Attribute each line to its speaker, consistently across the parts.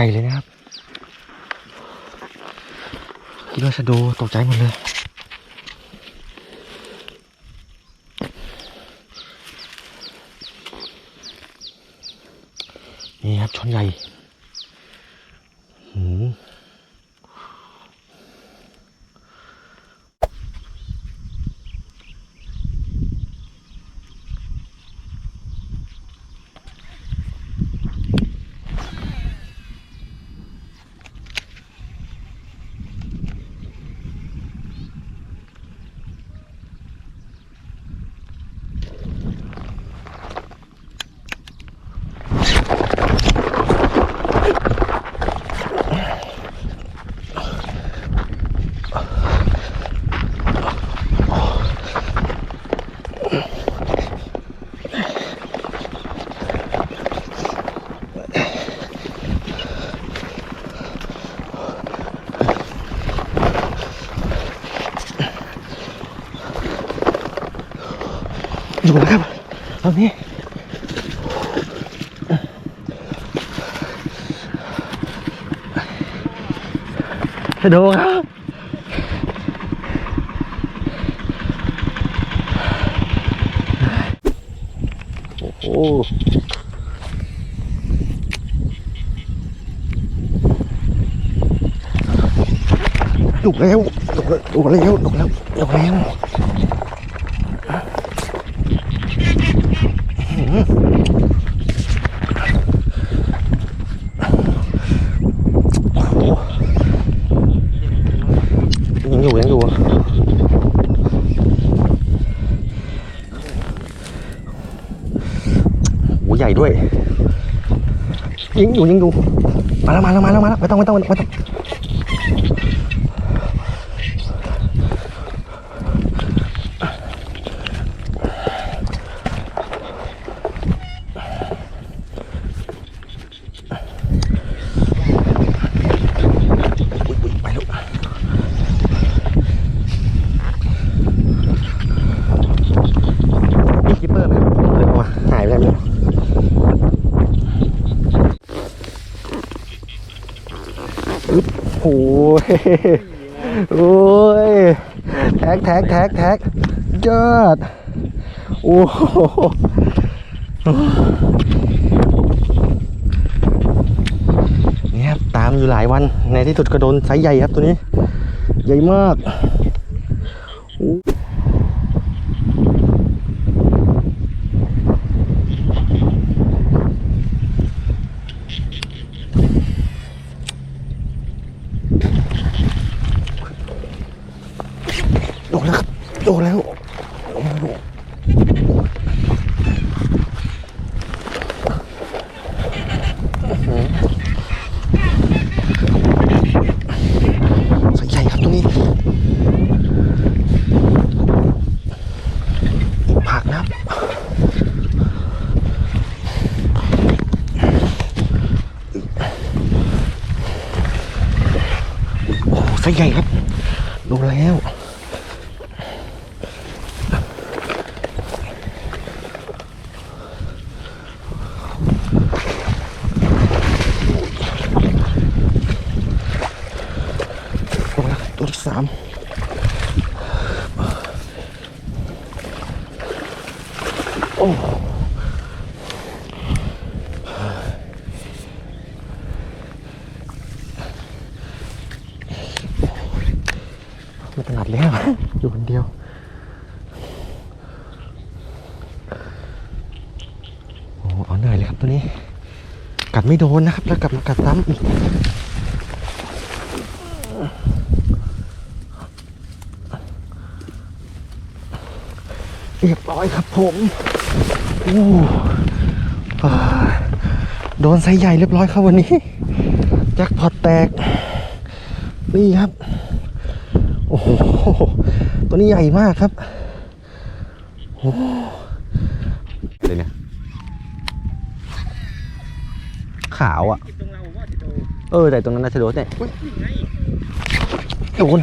Speaker 1: ใหญ่เลยนะครับ คิดว่าชะโดตกใจหมดเลย นี่ครับช่อนใหญ่หืม อยู่แล้วครับตอนนี้ชะโดครับโอ้โหดุกแล้วดุกแล้วดุกแล้วดุกแล้วดุกแล้วโอ้โหยังอยู่ยังอยู่โอ้ใหญ่ ด้วยยิงอยู่ยิงอยู่มาแล้วมาแล้วมาแล้วมาแล้วไม่ต้องไม่ต้องไม่ต้องอุ๊ยอุ๊ยไปแล้วนี่คิปเปอร์ไหมเลยออกมาหายไปแล้วไม่รู้ โอ้ย โอ้ยแท็กแท็กแท็กแท็กยอดโอ้โหนี่ครับตามอยู่หลายวัน ในที่สุดก็โดนไซส์ใหญ่ครับตัวนี้ ใหญ่มากโอ้โดนแล้วครับ โดนแล้วโอ้โหไซส์ใหญ่ครับตัวนี้ผักนะครับ โอ้โหไซส์ ใหญ่ครับ ดูแล้ว ตัวละตัวที่สามโอ้ไม่ถนัดแล้ว อยู่ คนเดียว โอ้เอาเหนื่อยเลยครับตัวนี้ กัดไม่โดนนะครับ แล้วกลับมากัดซ้ำอีกเรียบร้อยครับผมโอ้โดนไซใหญ่เรียบร้อยครับวันนี้แจ็คพอตแตก นี่ครับ โอ้โห ตัวนี้ใหญ่มากครับโอ้เลยเนี่ย ขาวอะ
Speaker 2: ตรงเราว่าจะโดน
Speaker 1: เออแต่ตรงนั้นน่าจะโดนเนี่ยอุ๊ย
Speaker 2: นี่ไง
Speaker 1: โดน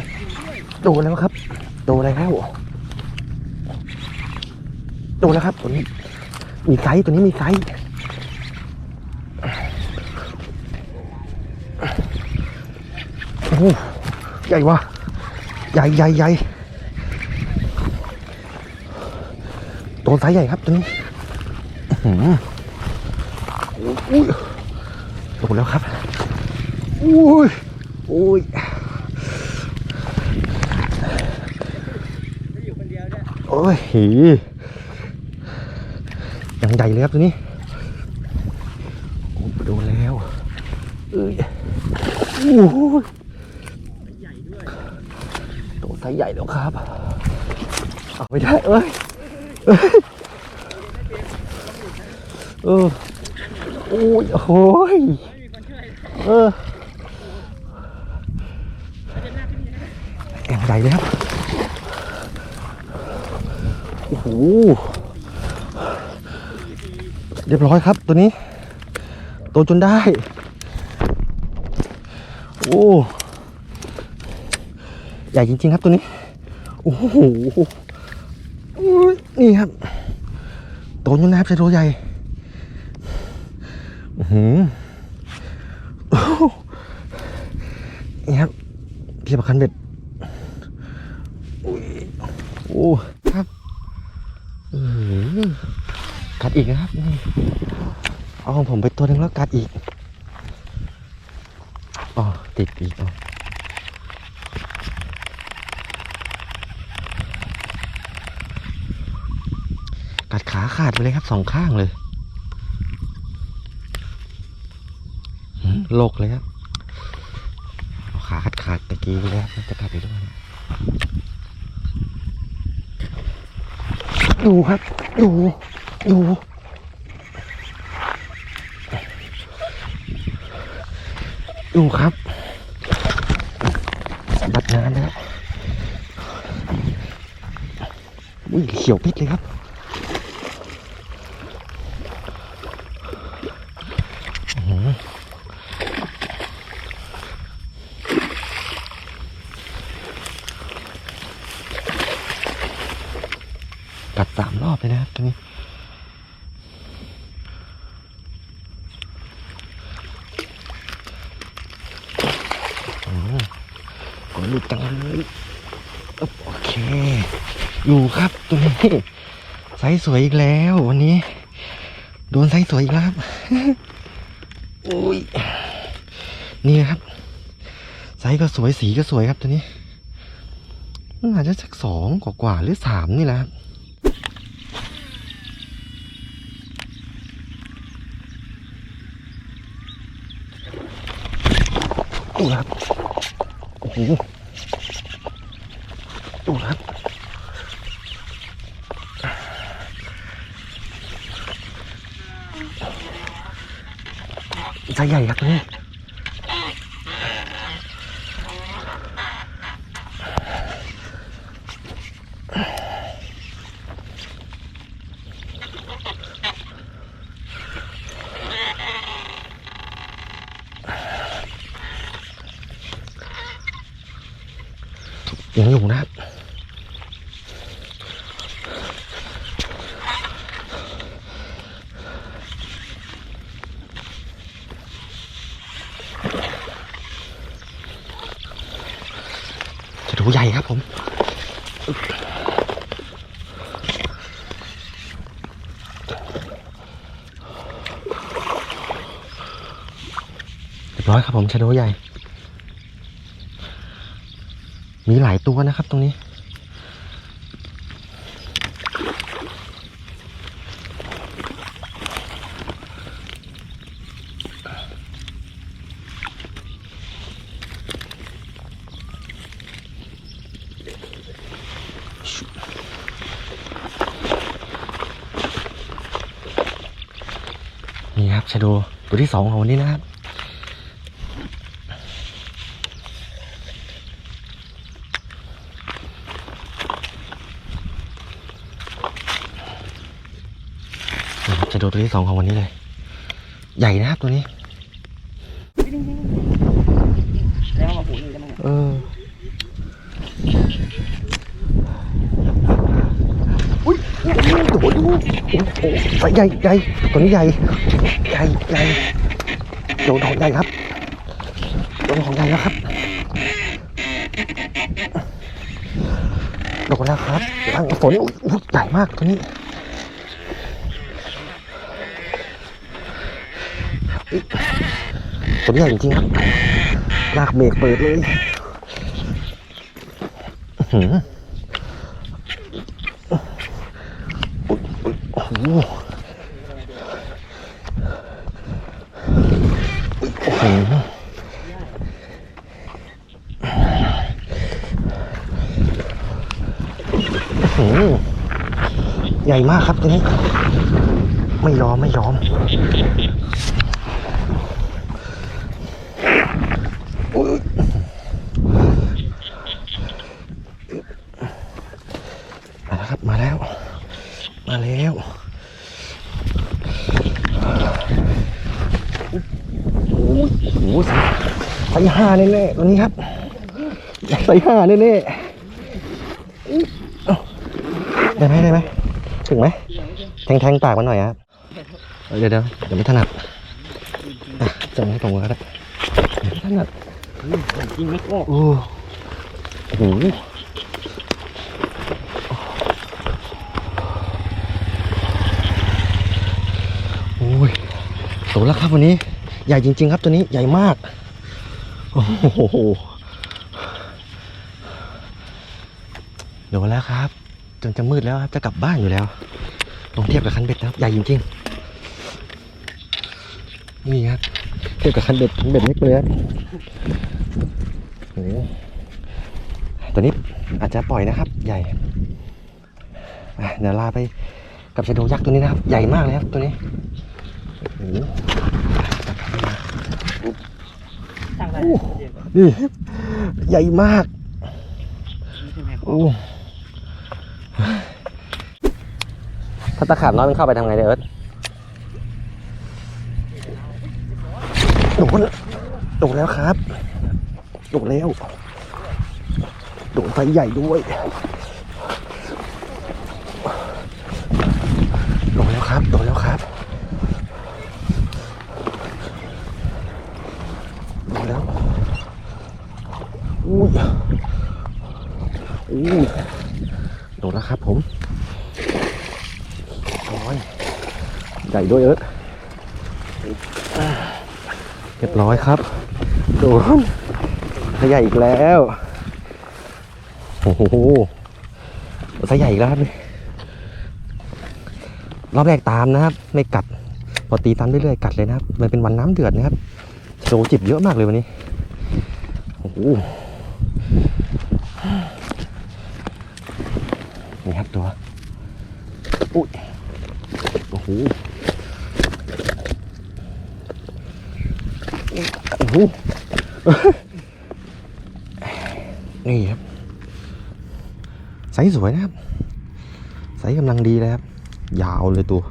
Speaker 1: โดนแล้วครับ โดนแล้วโดนแล้วครับตัวนี้ มีไซส์ตัวนี้มีไซส์โอ้โหใหญ่วะใหญ่ใหญ่ใหญ่ โดนไซส์ใหญ่ครับตัวนี้อื้อหืออุ้ยโดนแล้วครับอุ้ยอุ้ย
Speaker 2: อยู่คนเดียวด้
Speaker 1: โอ้ยหียังใหญ่เลยครับตัวนี้โอ้โดนแล้วเอ้ยโอ้โห
Speaker 2: ใหญ่ด้วย
Speaker 1: โดนไซส์ใหญ่แล้วครับ เอาไม่ได้เอ้ย เออโอ้ยโอ้ย
Speaker 2: ไม่มีคนช่วย
Speaker 1: เออ
Speaker 2: เขาจะหน้าขึ้นยัง
Speaker 1: ใหญ่เลยครับโอ้โหเรียบร้อยครับตัวนี้ โตจนได้ โอ้ ใหญ่จริง ๆ ครับตัวนี้ โอ้โห นี่ครับโตจนนะครับใช้ตัวใหญ่หือนี่ครับเทียบกับคันเบ็ดโอ้ครับเออกัดอีกนะครับนี่เอาของผมไปตัวหนึงแล้วกัดอีกอ๋อติดอีกอ๋อ ขาขาดไปเลยครับสองข้างเลยโลกเลยครับขาขาดขาดตะกี้ไปแล้วครับจะกัดไปด้วยอยู่ครับอยู่อยู่อยู่ครับบัดงานแล้วอุ้ยเขียวปิดเลยครับ อื้อหือกัดสามรอบเลยนะครับตัวนี้ อืมขอหลุดจังเลยอึ๊บโอเค อยู่ครับตัวนี้ไซส์สวยอีกแล้ววันนี้ โดนไซส์สวยอีกแล้วครับอุ้ยนี่นะครับไซส์ก็สวยสีก็สวยครับตัวนี้น่าจะสักสองกว่าหรือสามนี่แหละครับดูครับโอ้โหดูครับ ไซส์ใหญ่ครับนี่ยังอยู่นะครับ จะดู ใหญ่ครับผมเรียบร้อยครับผมชะโดใหญ่ มีหลายตัวนะครับตรงนี้ นี่ครับชาโดตัวที่สองของวันนี้นะครับนี่ครับชะโดตัวที่สองของวันนี้เลย ใหญ่นะครับตัวนี้
Speaker 2: แล้วมาหูนี่ได้ไหม
Speaker 1: เออ อุ้ย โอ้โหโอ้โหไซส์ใหญ่ใหญ่ตัวนี้ใหญ่ ใหญ่ใหญ่โดนของใหญ่ครับโดนของใหญ่แล้วครับโดนแล้วครับหลังฝนใหญ่มากตัวนี้ตัวนี้ใหญ่จริงครับลากเบรกเปิดเลยหือ โอ้โหใหญ่มากครับตัวนี้ ไม่ยอมไม่ยอม มาแล้วครับมาแล้ว มาแล้ว โอ้โหใส่ใส่ห้าแน่ๆตัวนี้ครับ ใส่ห้าแน่ๆอุ๊ยเอ้าได้ไหมได้ไหมถึงไหมแทงแทงปากมันหน่อยครับเออเดี๋ยวเดี๋ยวเดี๋ยวไม่ถนัดอะจังให้ตรงก็ได้เดี๋ยวไม่ถนัด
Speaker 2: จริงไหมโอ้
Speaker 1: โอ้โหโอ้ยโตแล้วครับวันนี้ ใหญ่จริง ๆ ครับตัวนี้ใหญ่มาก โอ้โหโดนแล้วครับ จนจะมืดแล้วครับจะกลับบ้านอยู่แล้วลองเทียบกับคันเบ็ดนะครับ ใหญ่จริงๆนี่ครับเทียบกับคันเบ็ดคันเบ็ดเล็กเลยครับตัวนี้อาจจะปล่อยนะครับ ใหญ่เดี๋ยวลาไปกับชะโดยักษ์ตัวนี้นะครับ ใหญ่มากเลยครับตัวนี้ นี่ ใหญ่มาก
Speaker 2: นี่ใช่ไหมพ่อ
Speaker 1: โอ้ถ้าตะขาบน้อยมันเข้าไปทำไงเนี่ยเอิร์ธโดนโดนแล้วครับโดนแล้วโดนไฟใหญ่ด้วยโดนแล้วครับโดนแล้วครับโดนแล้วอุ้ยอุ้ยโดนแล้วครับผมร้อยใหญ่ ด้วยเอิร์ธเรียบร้อยครับ โดนไซส์ใหญ่อีกแล้ว โอ้โหไซส์ใหญ่อีกแล้วครับนี่รอบแรกตามนะครับ ไม่กัด พอตีตามเรื่อยๆกัดเลยนะครับ มันเป็นวันน้ำเดือดนะครับโดจิบเยอะมากเลยวันนี้ โอ้โห นี่ครับตัว อุ้ย โอ้โห โอ้โห นี่ครับไซส์สวยนะครับไซส์กำลังดีเลยครับ ยาวเลยตัว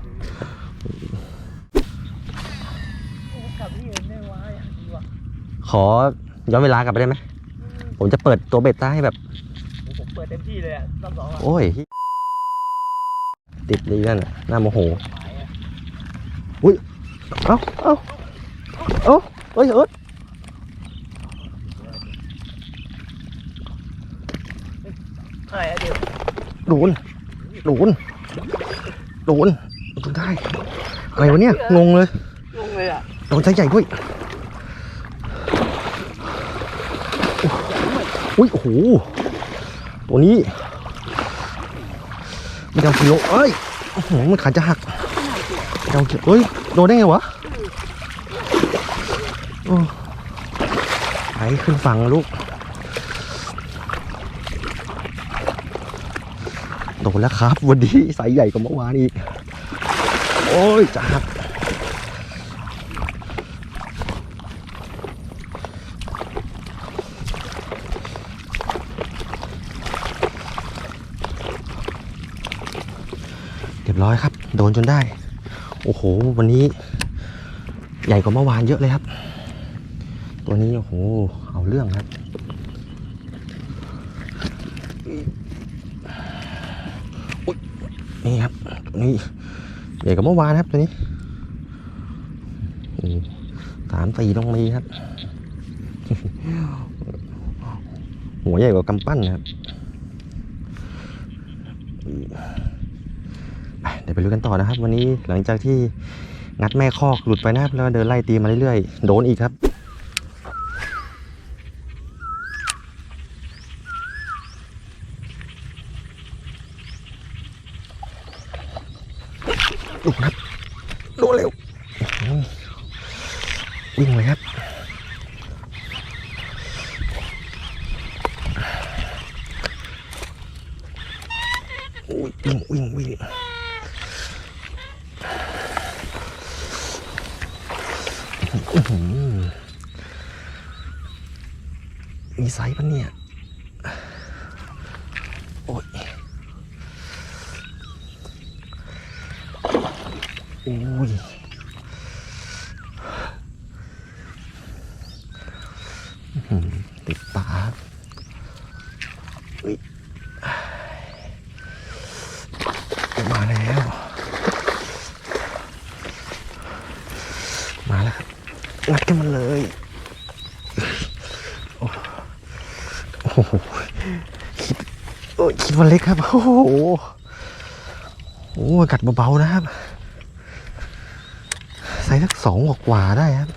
Speaker 2: กลับที่เห็นได้ว่าอย่างดีว่ะ
Speaker 1: ขอย้อนเวลากลับไปได้ไหม ผมจะเปิดตัวเบต้าให้แบบ
Speaker 2: ผมเปิดเต็มที่เลยอะรอบสองอะ
Speaker 1: โอ้ย ติดดีนั่นน่ะหน้าโมโห อุ้ย เอ้า เอ้า เอ้าเอ้ยเอิร์ธ
Speaker 2: อะไรอะเดี๋ยว
Speaker 1: โดนโดนโดนโดนได้อะไรวะเนี่ยงงเลย
Speaker 2: งงเลยอะ
Speaker 1: โดนไซส์ใหญ่ด้วยอุ้ยโอ้โหตัวนี้ไม่จำกิโลเอ้ยอื้อหือมันขาจะหักไม่จำกิโลเอ้ยโดนได้ไงวะโอ้ไปขึ้นฝั่งลูก โดแล้วครับ วันนี้ไซส์ใหญ่กว่าเมื่อวานอีก โอ้ยจะหักเรียบร้อยครับ โดนจนได้ โอ้โห วันนี้ ใหญ่กว่าเมื่อวานเยอะเลยครับ ตัวนี้โอ้โห เอาเรื่องครับ อุ๊ย นี่ครับนี้ใหญ่กว่าเมื่อวานครับตัวนี้สามสี่ต้องมีครับ หัวใหญ่กว่ากำปั้นครับไปเดี๋ยวไปดูกันต่อนะครับ วันนี้หลังจากที่งัดแม่คอกหลุดไปนะครับแล้วเดินไล่ตีมาเรื่อยๆ โดนอีกครับ ดูครับ ดูเร็ววิ่งเลยครับอุ๊ยวิ่งวิ่งวิ่งอื้อหือมีไซส์ปะเนี่ย โอ้ยอุ้ยอื้อหือติดปากอุ้ย มาแล้ว มาแล้วครับงัดกันมันเลยโอ้โหคิดโอ้คิดว่าเล็กครับโอ้โหโอ้กัดเบาๆนะครับใส่สักสองกว่าได้ครับ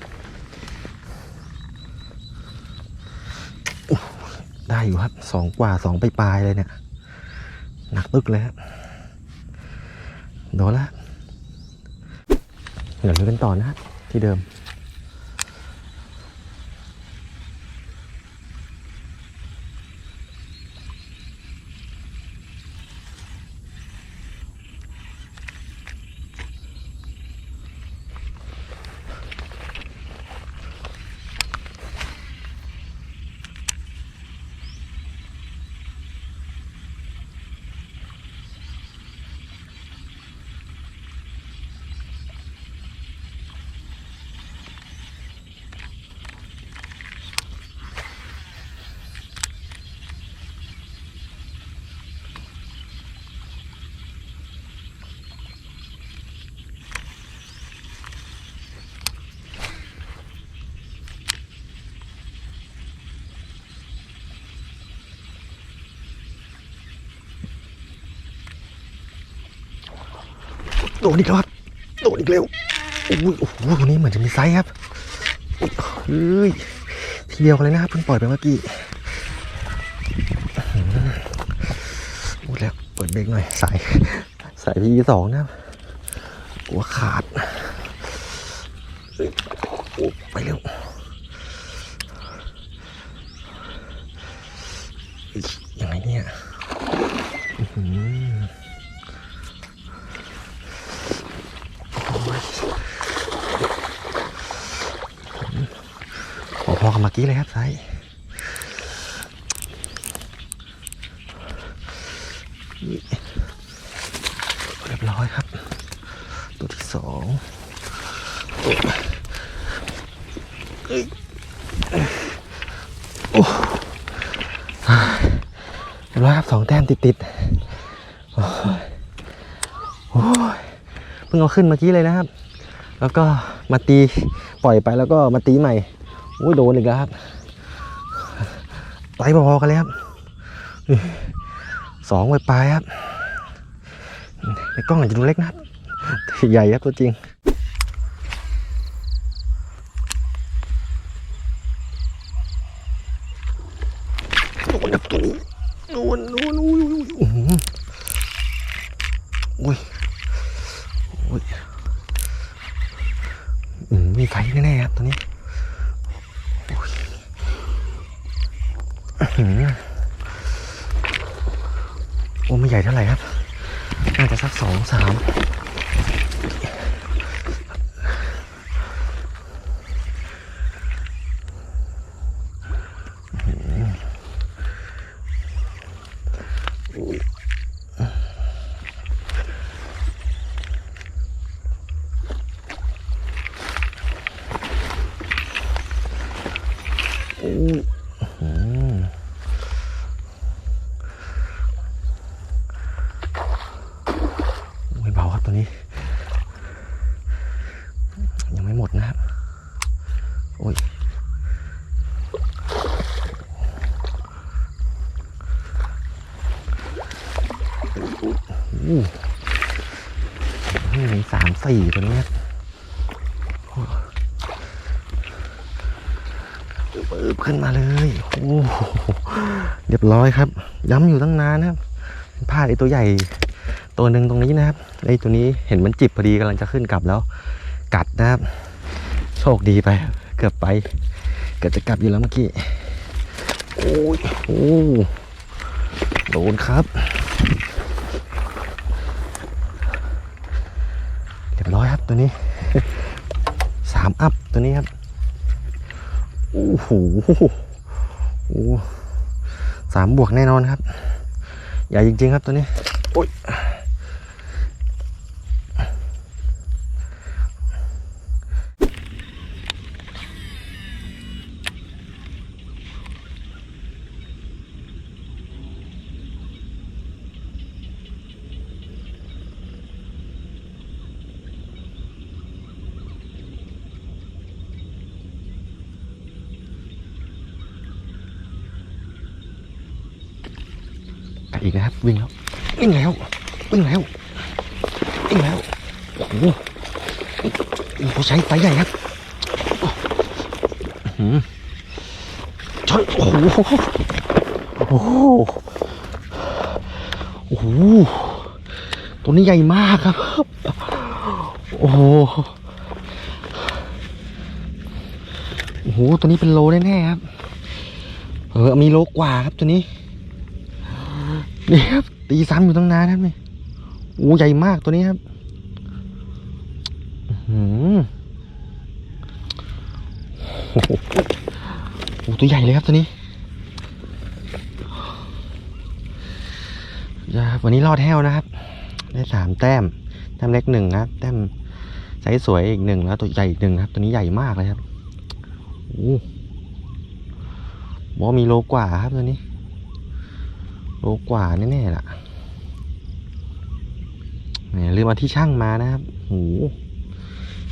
Speaker 1: ได้อยู่ครับสองกว่าสองไปปลายๆเลยเนี่ย หนักตึกเลยครับโดนแล้วเดี๋ยวเรากันต่อนะฮะ ที่เดิม โดนอีกแล้วครับโดนอีกเร็วอุ้ยโอ้โหตัวนี้เหมือนจะมีไซส์ครับเฮ้ยทีเดียวกันเลยนะครับเพิ่งปล่อยไปเมื่อกี้อื้อหือพูดแล้วเปิดเบรกหน่อยสายสายพีสองนะครับหัวขาดไปเร็วยยังไงเนี่ยอื้อหือ พอๆกับ เมื่อกี้เลยครับไซเรียบร้อยครับ ตัวที่สองตัวเอ้ยโอ้เรียบร้อยครับสองแต้มติดๆโอ้ยโอ้ยเพิ่งเอาขึ้นเมื่อกี้เลยนะครับ แล้วก็มาตีปล่อยไปแล้วก็มาตีใหม่ โอ้ยโดนอีกแล้วครับไตพอๆกันเลยครับสองไปปลายครับในกล้องอาจจะดูเล็กนะครับใหญ่ครับตัวจริงโดนครับตัวโดนโดนโอ้ยโอ้ยโอ้ยโอ้ยมมีไฟแน่ๆครับตัวนี้ หือโอ้ไม่ใหญ่เท่าไหร่ครับ น่าจะสักสองสาม โอ้ยอู้หูสามสี่ตัวนี้ปึ๊บขึ้นมาเลย โอ้โหเรียบร้อยครับ ย้ำอยู่ตั้งนานนะครับพลาดไอ้ตัวใหญ่ตัวหนึ่งตรงนี้นะครับไอ้ตัวนี้เห็นมันจิบพอดีกำลังจะขึ้นกลับแล้ว กัดนะครับ โชคดีไป เกือบไป เกือบจะกลับอยู่แล้วเมื่อกี้ โอ้ยโอ้โดนครับ เรียบร้อยครับตัวนี้ สามอัพตัวนี้ครับ โอ้โหโอ้สามบวกแน่นอนครับ ใหญ่จริงๆครับตัวนี้ โอ้ย กัดอีกนะครับ วิ่งแล้ว วิ่งแล้ว วิ่งแล้ว วิ่งแล้ว โอ้โหโอ้โหใช้ไฟใหญ่ครับอื้อหือ ชนโอ้โหโอ้โหโอ้โหตัวนี้ใหญ่มากครับ โอ้โหโอ้โหตัวนี้เป็นโลแน่ๆครับ เออมีโลกว่าครับตัวนี้นี่ครับตีซ้ำอยู่ตั้งนานครับนี่โอ้ใหญ่มากตัวนี้ครับอื้อหือโอ้โหโอ้ ตัวใหญ่เลยครับตัวนี้อย่าครับวันนี้รอดแห้วนะครับ ได้สามแต้ม แต้มเล็กหนึ่งครับ แต้มไซส์สวยอีกหนึ่งแล้วตัวใหญ่อีกหนึ่งครับ ตัวนี้ใหญ่มากเลยครับโอ้บอกว่ามีโลกว่าครับตัวนี้ โลกว่าแน่ๆล่ะแหมลืมเอาที่ช่างมานะครับโห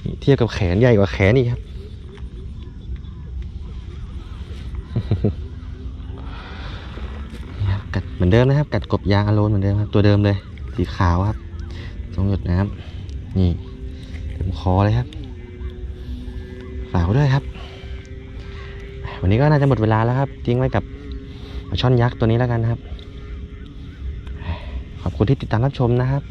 Speaker 1: นี่เทียบกับแขนใหญ่กว่าแขนอีกครับ นี่ครับ กัดเหมือนเดิมนะครับ กัดกบยางอโลนเหมือนเดิมครับตัวเดิมเลย สีขาวครับสองหยดน้ำนี่เต็มคอเลยครับฝากไว้ด้วยครับ วันนี้ก็น่าจะหมดเวลาแล้วครับ ทิ้งไว้กับช่อนยักษ์ตัวนี้แล้วกันนะครับ ขอบคุณที่ติดตามรับชมนะครับ